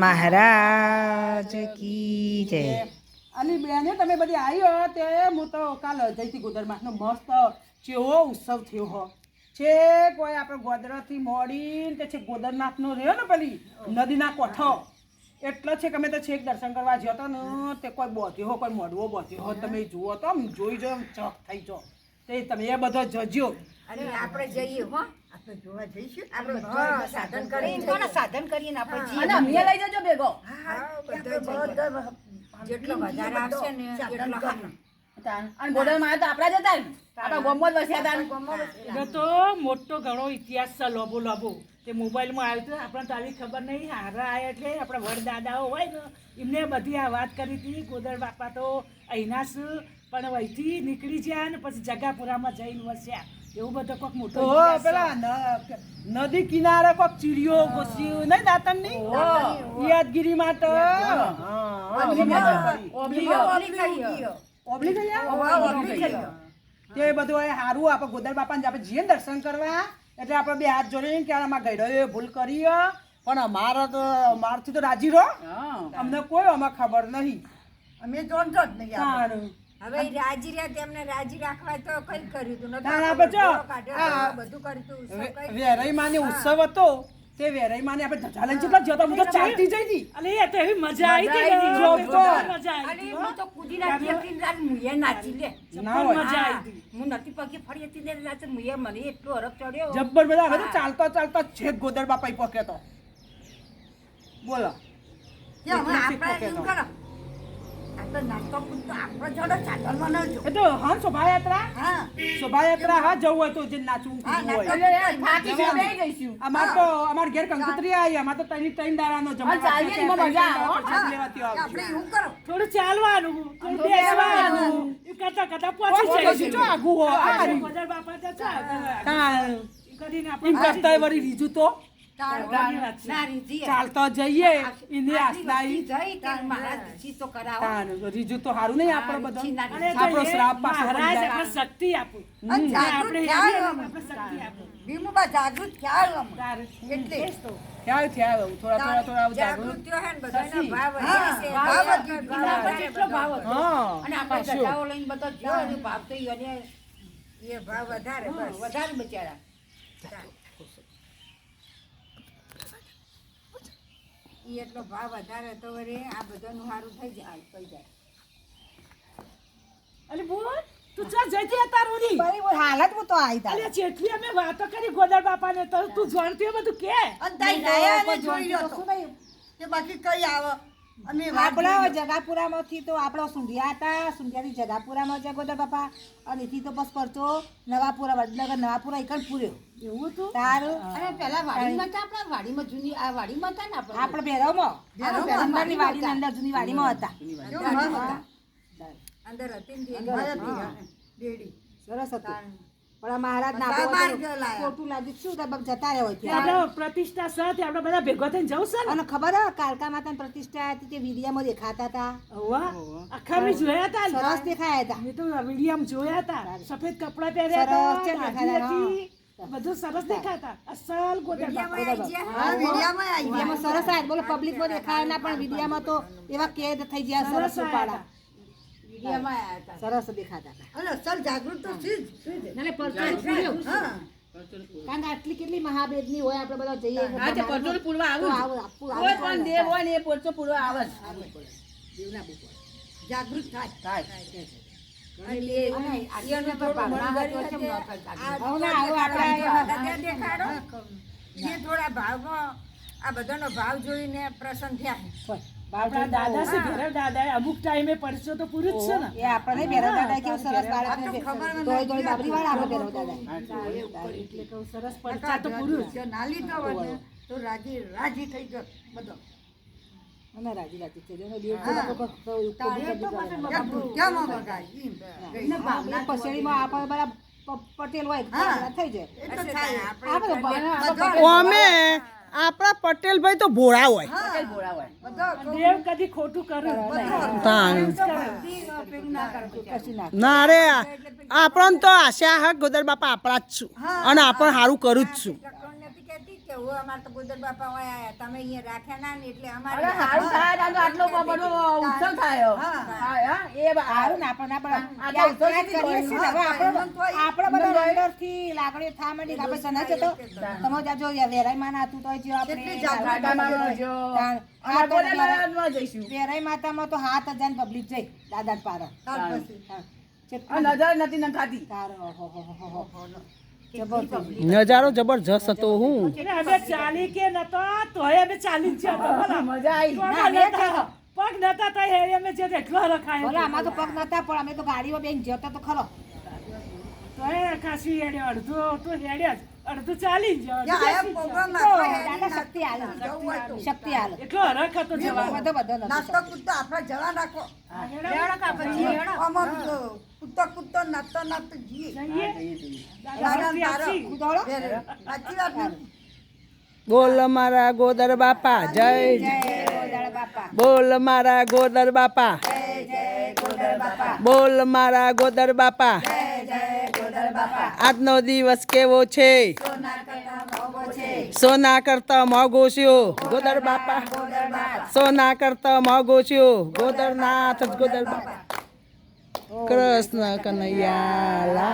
મહારાજ કી જય. અને બેને તમે બધી આવ્યો તે હું તો કાલ જઈતી ગોદરમાસનો મસ્ત ચેવો ઉત્સવ થયો હો. છે કોઈ આપણે ગોદરથી મોડીને તે છે ગોદરનાથનો રહ્યો ને પેલી નદીના કોઠો? એટલો છે કે અમે તો છેક દર્શન કરવા જ્યો તો ને તે કોઈ બોધ્યો હો કોઈ મોડવો બોધ્યો હો તમે જુઓ તો આમ જોઈ જો ચોક થઈ જો તે તમે એ બધો જજો. અને આપણે જઈએ હો. આપણે જોવા જઈશું. આપણે સાધન કરીને કોને સાધન કરીને આપણે જઈએ અને અમને લઈ જજો ભેગો. હા, બધા જઈએ. જેટલો વધારે આવશે ને એટલો અને ગોડલમાં આવે તો આપણા જતા આપણા ગોમમાં વસ્યા હતા ને. એટલે તો મોટો ઘણો ઇતિહાસ છે લોબો લોબો. તે મોબાઈલમાં આવ્યું હતું આપણને તારી ખબર નહીં. હારા આવ્યા એટલે આપણા વડદાદાઓ હોય ને એમને બધી આ વાત કરી હતી. ગોદર બાપા તો અહીંના જ પણ વહીથી નીકળી ગયા ને પછી જગાપુરામાં જઈને વસ્યા. એવું બધું કોક મોટો. પેલા નદી કિનારે કોક ચીડિયો ઘોસ્યું. નહીં દાતનની યાદગીરી માટે? ઓબલી હા, ગયો. તે બધું એ સારું આપણે ગોદર બાપાને આપણે જઈએ ને દર્શન કરવા એટલે આપણે બે હાથ જોડે કે અમારા એ ભૂલ કરી પણ અમારા તો અમારથી તો રાજી રહો. અમને કોઈ આમાં ખબર નહીં. અમે જોડતો જ નહીં સારું. હવે રાજી રહ્યા તેમને રાજી રાખવા તો કઈ કર્યું તું નતું બધું કરતું વેરાઈ. વેરાઈમાની ઉત્સવ હતો તે વેરાઈમાની આપણે ધજા લઈને કેટલા જતા હું તો ચાલતી જઈ હતી અને એ તો એવી મજા આવી હતી. જોરદાર મજા આવી હતી, હું. તો કુદી નાખી હતી, રાત મુયે નાચી લે. ના હોય. મજા આવી હતી. હું નથી પગે ફરી હતી ને રાત મુયે મને એટલો હરખ ચડ્યો. જબ્બર બધા હવે તો ચાલતા ચાલતા છેક ગોદર બાપા ઈ પહોંચ્યો તો બોલો. કે હવે આપણે શું કરો. આપણો જોડે એ તો હા શોભાયાત્રા? હા. શોભાયાત્રા હા જવું હતું જે નાચવું હોય. અમાર તો અમાર ઘેર કંકોત્રી આવી અમાર તો ત્રણ ત્રણ દાડાનો જમવા ચાલીએ મજા આવે, હો. પ્રસાદ લેવા ત્યાં આપણે એવું કરો. થોડું ચાલવાનું થોડું બેસવાનું. કરતા કરતા પહોંચી બાપા તો કરીને આપણે વળી રીજું તો? ચાલતો જઈએ એની મહારાજ રીજી તો કરાવો. રીજું તો હારું નહીં આપણે બધો. શ્રાપ શક્તિ આપું. શક્તિ આપું. ભીમુબા જાગૃત થયા એટલે. થયા થયા થોડા થોડા થોડા જાગૃત. હા અને લઈને બધા ભાવ તો એ ભાવ વધારે વધારે બચારા. ઈ એટલો ભાવ વધારે તો વળી આ બધાનું સારું થઈ જાય થઈ જાય. અલે બોલ તું ચા જઈતી અત્યાર સુધી હાલત હું તો આવી અલે જેટલી અમે વાતો કરી ગોદર બાપાને તો તું જાણતી બધું કે? અંતાઈ તઈ ગયા અને જોઈ લો તો. કે બાકી કઈ આવે? અમે આપણા જગાપુરામાંથી તો આપણો સુંઢિયા હતા સુંઢિયાથી જગાપુરામાં છે ગોદર બાપા અને એથી તો બસ પડતો નવાપુરા વડનગર નવાપુરા એકણ પૂર્યો એવું હતું? તારું? અને પેલા વાડીમાં હતા આપણા? વાડીમાં જૂની આ વાડીમાં હતા ને આપણે? આપણે ભેરવમાં અંદરની વાડીની અંદર જૂની વાડીમાં હતા. અંદર હતી દેડી. સરસ હતું. પણ મહારાજ ના. ખોટું લાગ્યું. શું જતા રહ્યા હોય તે ત્યાં. આપણે પ્રતિષ્ઠા સાથે આપણે બધા ભેગો થઈને જવું છે અને ખબર હે કાલકા માતા પ્રતિષ્ઠા હતી તે વિડીયામાં દેખાતા હતા? વાહ આખા મેં જોયા હતા સરસ દેખાયા હતા. મેં તો વિડીયામાં જોયા હતા. સફેદ કપડા પહેર્યા હતા બધું સરસ દેખાતા. અસલ વિડીયામાં સરસ આયા. બોલો પબ્લિકમાં દેખાયા ના પણ વિડીયામાં તો એવા કેદ થઈ ગયા સરસ સરસ રૂપાળા વિડીયામાં આયા હતા સરસ દેખાતા અને સર જાગૃત તો છે જ. નાલે પરચોળ હા. કારણ કે આટલી કેટલી મહાભેદની હોય આપણે બધા જઈએ આજે પરચુર પૂરવા આવું કોઈ પણ દેવ હોય ને એ પરચુર પૂરવા આવે જ. જાગૃત થાય. થાય. ન થોડા ભાવમાં આ બધાનો ભાવ જોઈને પ્રસન્ન થયા. આપણા દાદા છે ભેરવ દાદા અમુક ટાઈમે પરસો તો પૂરું જ છે ને. એ આપણને ભેરવ દાદા કેવું સરસ બાળકને આ તો ખબર મને દોડી દોડી બાબરી વાળા આપણે ભેરવ દાદા એટલે કહું સરસ પડતા તો પૂરું જ. ના લીધો હોત તો રાજી રાજી થઈ ગયો. બધો. અમે રાજી રાજી પસેડીમાં આપણે પટેલ હોય થઈ જાય. એ તો થાય. આપણે અમે આપણા પટેલભાઈ તો ભોળા હોય. દેવ કદી ખોટું કરે ના અરે ના રે આપણને તો આશા હા ગોદર બાપા આપણા જ છું. અને આપણે સારું કરું જ છું. ટકોર નથી કે કહેતી કે હું અમારે તો ગોદર બાપા હોય તમે અહીંયા રાખ્યા ના ને એટલે અમારે હારું થાય તાર આટલો બધો ઉત્સવ થાય. હા. હા હા એ બા- સારું ને આપણે ના પણ આ ઉત્સવ કરીએ છીએ હવે આપણે આપણે બધા અંદરથી લાગણીઓ થવા માંડી આપણે સના જતો તમે જાજો વેરાઈ માં તો આપણે જો. માતામાં તો હાથ હજાર પબ્લિક જઈ દાદા પારા નજર નથી નખાતી તારો હો હો હો હો. નજારો જબરજસ્ત હતો હું. અમે ચાલી કે નતો તોય અમે ચાલી જ મજા આવી પગ નતા- પગ નતા તો હે અમે જે એટલો રખાયો બોલા આમાં તો પગ નતા પણ અમે તો ગાડીઓ બેન જતા તો ખરો. તો એ ખાસી હેડ્યો અડધો તો હેડે જ. અડધું ચાલી જ ત્યાં શક્તિ હાલ જવું. શક્તિ હાલે એટલો હરખ હતો જવાનો. બધો બધો નાસ્તો કૂદતો આપણે જવા નાખો આમાં કૂદતો કૂદતો નાચતો નાચતો જઈએ. સાચી વાત? બોલ મારા ગોદર બાપા જય જય બોલ મારા ગોદર બાપા. બોલ મારા ગોદર બાપા. આજનો દિવસ કેવો છે? સોના કરતા મોગો છો. ગોદર બાપા. સોના કરતા મોગો છો ગોદરનાથ ગોદર બાપા. Красна канаяла.